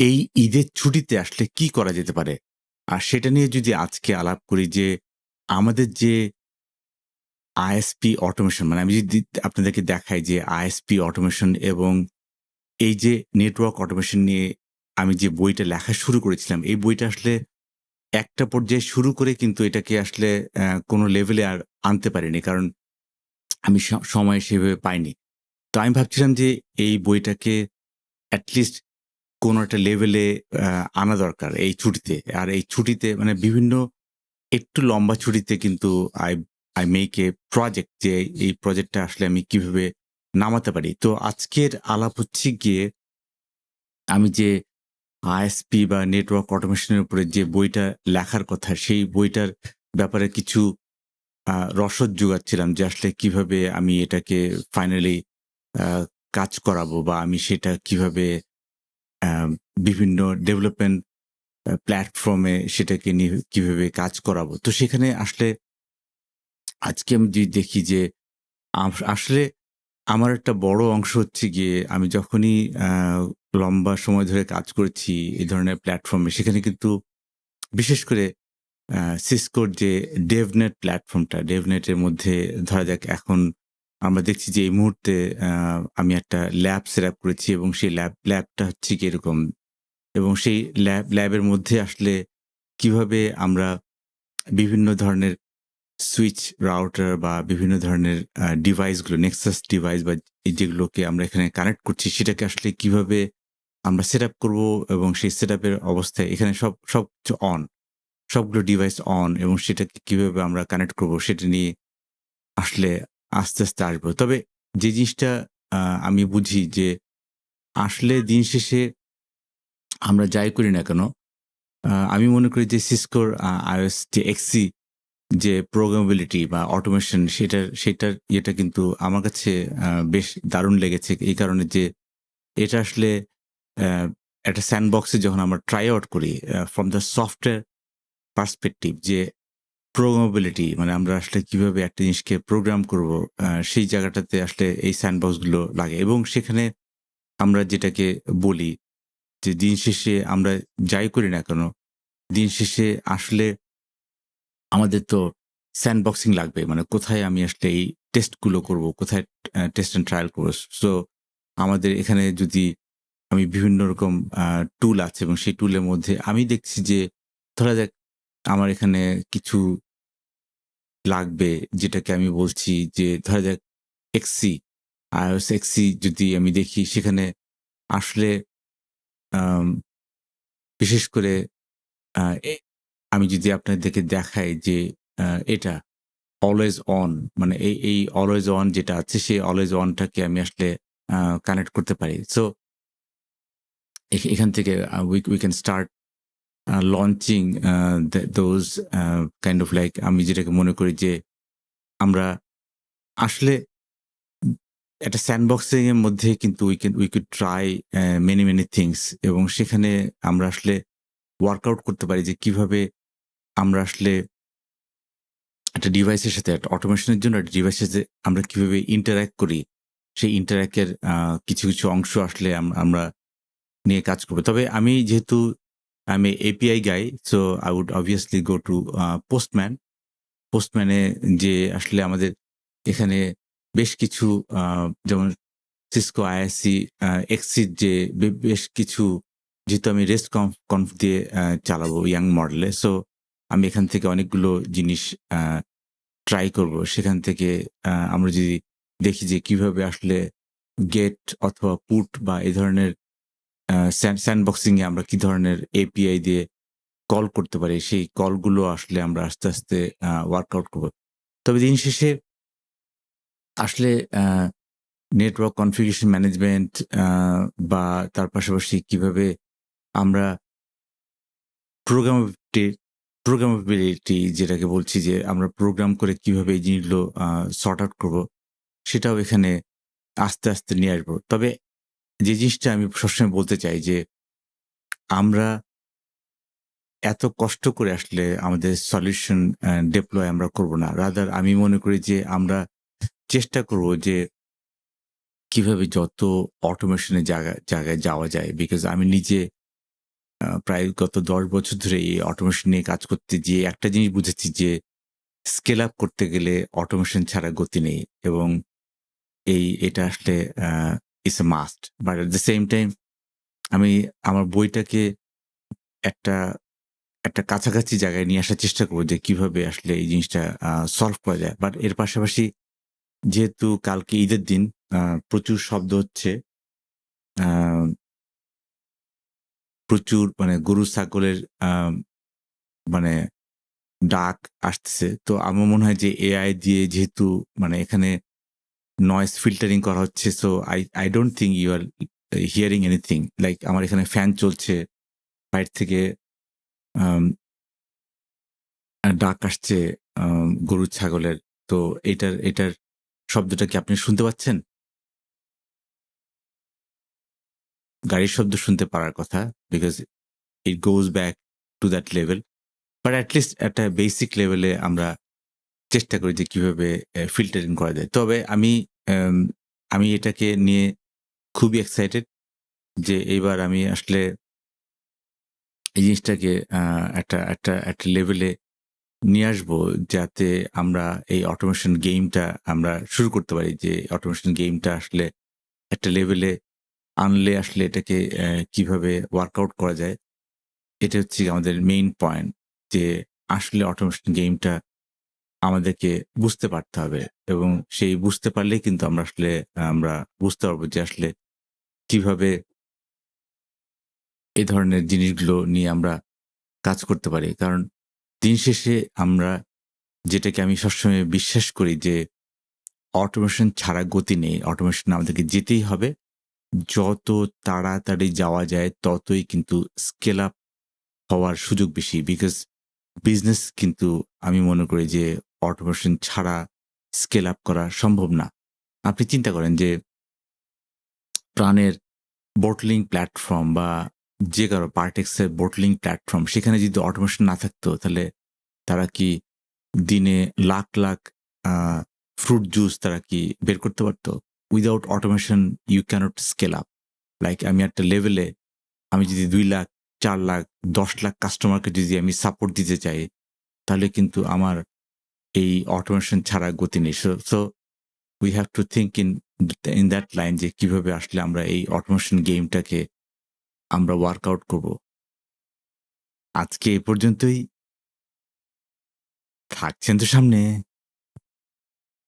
এই ঈদের ছুটিতে আসলে কি করা যেতে পারে? আর সেটা নিয়ে যদি আজকে আলাপ করি যে আমাদের যে আইএসপি অটোমেশন মানে আমি যদি আপনাদেরকে দেখাই যে আইএসপি অটোমেশন এবং এই যে নেটওয়ার্ক অটোমেশন নিয়ে আমি যে বইটা লেখা শুরু করেছিলাম, এই বইটা আসলে একটা পর্যায়ে শুরু করে কিন্তু এটাকে আসলে কোনো লেভেলে আর আনতে পারিনি। কারণ আমি সময় সেভাবে পাইনি। তো আমি ভাবছিলাম যে এই বইটাকে এট লিস্ট কোনো একটা লেভেলে আনা দরকার এই ছুটিতে। আর এই ছুটিতে মানে বিভিন্ন একটু লম্বা ছুটিতে কিন্তু I I make a project যে এই প্রজেক্টটা আসলে আমি কীভাবে নামাতে পারি। তো আজকের আলাপ হচ্ছে গিয়ে আমি যে আইএসপি বা নেটওয়ার্ক অটোমেশন এর উপরে যে বইটা লেখার কথা, সেই বইটার ব্যাপারে কিছু রসদ জোগাচ্ছিলাম যে আসলে কীভাবে আমি এটাকে ফাইনালি কাজ করাবো বা আমি সেটা কীভাবে বিভিন্ন ডেভেলপমেন্ট প্ল্যাটফর্মে সেটাকে নিয়ে কীভাবে কাজ করাবো। তো সেখানে আসলে আজকে আমি যদি দেখি যে আসলে আমার একটা বড় অংশ হচ্ছে গিয়ে আমি যখনই লম্বা সময় ধরে কাজ করেছি এই ধরনের প্ল্যাটফর্মে সেখানে কিন্তু বিশেষ করে সিসকোর যে ডেভনেট প্ল্যাটফর্মটা, ডেভনেটের মধ্যে ধরা যাক এখন আমরা দেখছি যে এই মুহূর্তে আমি একটা ল্যাব সেট আপ করেছি এবং সেই ল্যাব ল্যাবটা হচ্ছে গিয়ে এরকম এবং সেই ল্যাব ল্যাবের মধ্যে আসলে কীভাবে আমরা বিভিন্ন ধরনের সুইচ, রাউটার বা বিভিন্ন ধরনের ডিভাইসগুলো নেক্সাস ডিভাইস বা যেগুলোকে আমরা এখানে কানেক্ট করছি সেটাকে আসলে কীভাবে আমরা সেট আপ করব এবং সেই সেট আপের অবস্থায় এখানে সব সবকিছু অন। সবগুলো ডিভাইস অন এবং সেটাকে কীভাবে আমরা কানেক্ট করব সেটা নিয়ে আসলে আস্তে, আস্তে আসব। তবে যে জিনিসটা আমি বুঝি যে আসলে দিন শেষে আমরা যাই করি না কেন, আমি মনে করি যে সিসকোর iOS যে XC যে প্রোগ্রামেবিলিটি বা অটোমেশন সেটার সেটার ইয়েটা কিন্তু আমার কাছে বেশ দারুণ লেগেছে। এই কারণে যে এটা আসলে একটা স্যান্ডবক্সে যখন আমরা ট্রাই আউট করি ফ্রম দ্য সফটওয়্যার পার্সপেক্টিভ যে প্রোগ্রামেবিলিটি মানে আমরা আসলে কীভাবে একটা জিনিসকে প্রোগ্রাম করব সেই জায়গাটাতে আসলে এই স্যান্ডবক্সগুলো লাগে এবং সেখানে আমরা যেটাকে বলি যে দিন শেষে আমরা যাই করি না কেন, দিন শেষে আসলে আমাদের তো স্যান্ডবক্সিং লাগবে। মানে কোথায় আমি আসলে এই টেস্টগুলো করব, কোথায় টেস্ট অ্যান্ড ট্রায়াল করব। সো আমাদের এখানে যদি আমি বিভিন্ন রকম টুল আছে এবং সেই টুলের মধ্যে আমি দেখছি যে ধরা যাক আমার এখানে কিছু লাগবে যেটাকে আমি বলছি যে ধরা যাক XC, iOS XC যদি আমি দেখি সেখানে আসলে বিশেষ করে আমি যদি আপনাদেরকে দেখাই যে এটা অলওয়েজ অন মানে এই, এই অলওয়েজ অন যেটা আছে সেই অলওয়েজ অনটাকে আমি আসলে কানেক্ট করতে পারি। সো এখ এখান থেকে we we can start launching those kind of like আমি যেটাকে মনে করি যে আমরা আসলে একটা স্যান্ডবক্সিং এর মধ্যে কিন্তু we can we could try many, many things এবং সেখানে আমরা আসলে ওয়ার্কআউট করতে পারি যে কীভাবে আমরা আসলে একটা ডিভাইসের সাথে একটা অটোমেশনের জন্য একটা ডিভাইসের সাথে আমরা কীভাবে ইন্টারেক্ট করি, সেই ইন্টারেক্ট এর আ কিছু, কিছু অংশ আসলে আমরা নিয়ে কাজ করব। তবে আমি যেহেতু I'm a API guy, so I would obviously go to. Postman এ যে আসলে আমাদের এখানে বেশ কিছু যেমন Cisco ISC আ XC র যে বেশ কিছু যেহেতু আমি REST conf conf দিয়ে চালাবো ইয়াং মডেলে। সো আমি এখান থেকে অনেকগুলো জিনিস ট্রাই করব। সেখান থেকে আমরা যদি দেখি যে কীভাবে আসলে গেট অথবা পুট বা এই ধরনের আ স্যান্ড স্যান্ডবক্সিং আমরা কি ধরনের এপিআই দিয়ে কল করতে পারি, সেই কলগুলো আসলে আমরা আস্তে, আস্তে ওয়ার্কআউট করব। তবে দিন শেষে আসলে নেটওয়ার্ক কনফিগারেশন ম্যানেজমেন্ট বা তার পাশাপাশি কীভাবে আমরা প্রোগ্রামেবিলিটি প্রোগ্রামেবিলিটি যেটাকে বলছি যে আমরা প্রোগ্রাম করে কীভাবে এই জিনিসগুলো সর্ট আউট করব সেটাও এখানে আস্তে, আস্তে নিয়ে আসব। তবে যে জিনিসটা আমি সবসময় বলতে চাই যে, আমরা এত কষ্ট করে আসলে আমাদের সলিউশন ডিপ্লয় আমরা করব না। রাদার আমি মনে করি যে আমরা চেষ্টা করব যে কীভাবে যত অটোমেশন এর জায়গা জায়গায় যাওয়া যায়। বিকজ আমি নিজে প্রায় গত ১০ বছর ধরে এই অটোমেশন নিয়ে কাজ করতে যেয়ে একটা জিনিস বুঝেছি যে স্কেল আপ করতে গেলে অটোমেশন ছাড়া গতি নেই এবং এই, এটা আসলে it's a must. But at the same time আমি আমার বইটাকে একটা, একটা কাছাকাছি জায়গায় নিয়ে আসার চেষ্টা করব যে কীভাবে আসলে এই জিনিসটা সলভ করা যায়। বাট এর পাশাপাশি যেহেতু কালকে ঈদের দিন প্রচুর শব্দ হচ্ছে। প্রচুর মানে গরু ছাগলের মানে ডাক আসতেছে। তো আমার মনে হয় যে এআই দিয়ে যেহেতু মানে এখানে নয়েজ ফিল্টারিং করা হচ্ছে so I I don't think you are hearing anything. Like আমার এখানে ফ্যান চলছে। বাইরে থেকে আম ডাক আসছে আ গরু, ছাগলের। তো এটার এটার শব্দটা কি আপনি শুনতে পাচ্ছেন? গাড়ির শব্দ শুনতে পারার কথা। Because it goes back to that level. But at least একটা বেসিক লেভেলে আমরা চেষ্টা করি যে কীভাবে ফিল্টারিং করা যায়। তবে আমি আমি এটাকে নিয়ে খুবই এক্সাইটেড যে এইবার আমি আসলে এই জিনিসটাকে একটা একটা একটা লেভেলে নিয়ে আসব যাতে আমরা এই অটোমেশন গেমটা আমরা শুরু করতে পারি। যে অটোমেশন গেমটা আসলে একটা লেভেলে আনলে আসলে এটাকে কীভাবে ওয়ার্কআউট করা যায়। এটা হচ্ছে আমাদের মেইন পয়েন্ট যে আসলে অটোমেশন গেমটা আমাদেরকে বুঝতে পারতে হবে এবং সেই বুঝতে পারলেই কিন্তু আমরা আসলে, আমরা বুঝতে পারব যে আসলে কীভাবে এ ধরনের জিনিসগুলো নিয়ে আমরা কাজ করতে পারি। কারণ দিন শেষে আমরা যেটাকে আমি সবসময় বিশ্বাস করি যে অটোমেশন ছাড়া গতি নেই। অটোমেশন আমাদেরকে যেতেই হবে। যত তাড়াতাড়ি যাওয়া যায় ততই কিন্তু স্কেল আপ হওয়ার সুযোগ বেশি। বিকজ বিজনেস কিন্তু আমি মনে করি যে অটোমেশন ছাড়া স্কেল আপ করা সম্ভব না। আপনি চিন্তা করেন যে প্রাণের বোটলিং প্ল্যাটফর্ম বা যে কারও পার্টেক্সের বোটলিং প্ল্যাটফর্ম সেখানে যদি অটোমেশন না থাকতো তাহলে তারা কি দিনে লাখ, লাখ ফ্রুট জুস তারা কি বের করতে পারত? Without automation you can't scale up. Like আমি একটা লেভেলে আমি যদি দুই লাখ, চার লাখ, ১০ লাখ কাস্টমারকে যদি আমি সাপোর্ট দিতে চাই তাহলে কিন্তু আমার এই অটোমেশন ছাড়া গতি নেই। So we have to think in in that line যে কীভাবে আসলে আমরা এই অটোমেশন গেমটাকে আমরা ওয়ার্কআউট করব। আজকে এ পর্যন্তই। থাকছেন তো সামনে।